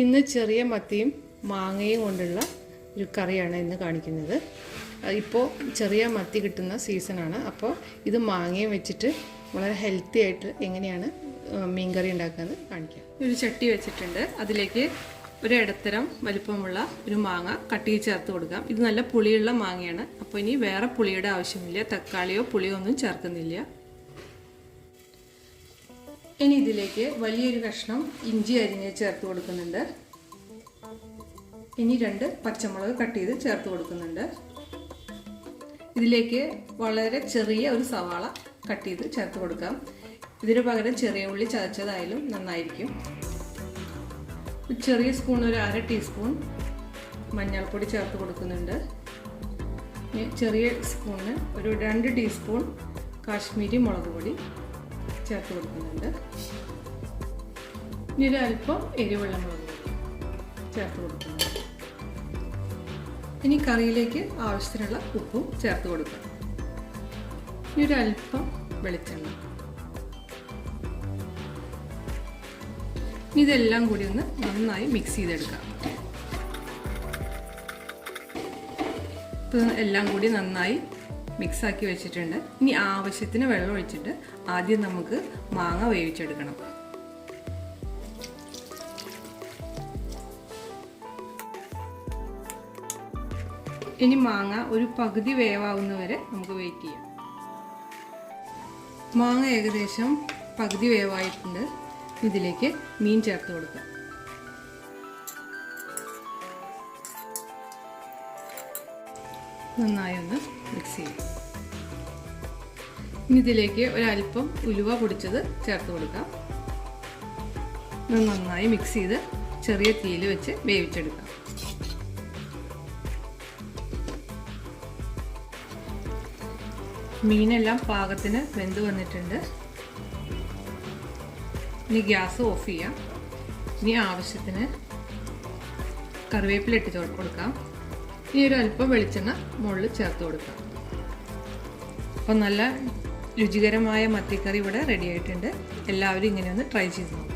ഇന്ന് ചെറിയ മത്തിയും മാങ്ങയും കൊണ്ടുള്ള ഒരു കറിയാണ് ഇന്ന് കാണിക്കുന്നത്. ഇപ്പോൾ ചെറിയ മത്തി കിട്ടുന്ന സീസണാണ് അപ്പോൾ ഇത് മാങ്ങയും വെച്ചിട്ട് വളരെ ഹെൽത്തി ആയിട്ട് എങ്ങനെയാണ് മീൻ മീൻകറി ഉണ്ടാക്കുന്നത് കാണിക്കാം. ഒരു ചട്ടി വെച്ചിട്ടുണ്ട്. അതിലേക്ക് ഒരു ഇടത്തരം വലിപ്പമുള്ള ഒരു മാങ്ങ കട്ട് ചേർത്ത് കൊടുക്കാം. ഇത് നല്ല പുളിയുള്ള മാങ്ങയാണ്. അപ്പോൾ ഇനി വേറെ പുളിയുടെ ആവശ്യമില്ല. തക്കാളിയോ പുളിയോ ഒന്നും ചേർക്കുന്നില്ല. ഇനി ഇതിലേക്ക് വലിയൊരു കഷ്ണം ഇഞ്ചി അരിഞ്ഞ് ചേർത്ത് കൊടുക്കുന്നുണ്ട്. ഇനി രണ്ട് പച്ചമുളക് കട്ട് ചെയ്ത് ചേർത്ത് കൊടുക്കുന്നുണ്ട്. ഇതിലേക്ക് വളരെ ചെറിയ ഒരു സവാള കട്ട് ചെയ്ത് ചേർത്ത് കൊടുക്കാം. ഇതിന് പകരം ചെറിയ ഉള്ളി ചതച്ചതായാലും നന്നായിരിക്കും. ചെറിയ സ്പൂൺ ഒരു അര ടീസ്പൂൺ മഞ്ഞൾപ്പൊടി ചേർത്ത് കൊടുക്കുന്നുണ്ട്. ചെറിയ സ്പൂണിന് ഒരു രണ്ട് ടീസ്പൂൺ കാശ്മീരി മുളക് പൊടി ചേർത്ത് കൊടുക്കുന്നുണ്ട്. ഇനി ഒരു അല്പം എരിവുള്ള ചേർത്ത് കൊടുക്കുന്നുണ്ട്. ഇനി കറിയിലേക്ക് ആവശ്യത്തിനുള്ള ഉപ്പും ചേർത്ത് കൊടുക്കുക ഇനി ഒരു വെളിച്ചെണ്ണ. ഇനി ഇതെല്ലാം കൂടി ഒന്ന് നന്നായി മിക്സ് ചെയ്തെടുക്കാം. ഇപ്പം എല്ലാം കൂടി നന്നായി മിക്സ് ആക്കി വെച്ചിട്ടുണ്ട്. ഇനി ആവശ്യത്തിന് വെള്ളം ഒഴിച്ചിട്ട് ആദ്യം നമുക്ക് മാങ്ങ വേവിച്ചെടുക്കണം. ഇനി മാങ്ങ ഒരു പകുതി വേവാകുന്നവരെ നമുക്ക് വെയിറ്റ് ചെയ്യാം. മാങ്ങ ഏകദേശം പകുതി വേവായിട്ടുണ്ട്. ഇതിലേക്ക് മീൻ ചേർത്ത് കൊടുക്കാം. നന്നായി ഒന്ന് മിക്സ് ചെയ്യും. ഇനി ഇതിലേക്ക് ഒരല്പം ഉലുവ പൊടിച്ചത് ചേർത്ത് കൊടുക്കാം. നന്നായി മിക്സ് ചെയ്ത് ചെറിയ തീയിൽ വെച്ച് വേവിച്ചെടുക്കാം. മീനെല്ലാം പാകത്തിന് വെന്ത് വന്നിട്ടുണ്ട്. ഇനി ഗ്യാസ് ഓഫ് ചെയ്യാം. ഇനി ആവശ്യത്തിന് കറിവേപ്പില ഇട്ട് കൊടുക്കാം. ഇനി ഒരു അല്പം വെളിച്ചെണ്ണ മുകളിൽ ചേർത്ത് കൊടുക്കാം. അപ്പം നല്ല രുചികരമായ മത്തിക്കറി ഇവിടെ റെഡി ആയിട്ടുണ്ട്. എല്ലാവരും ഇങ്ങനെ ഒന്ന് ട്രൈ ചെയ്ത് നോക്കാം.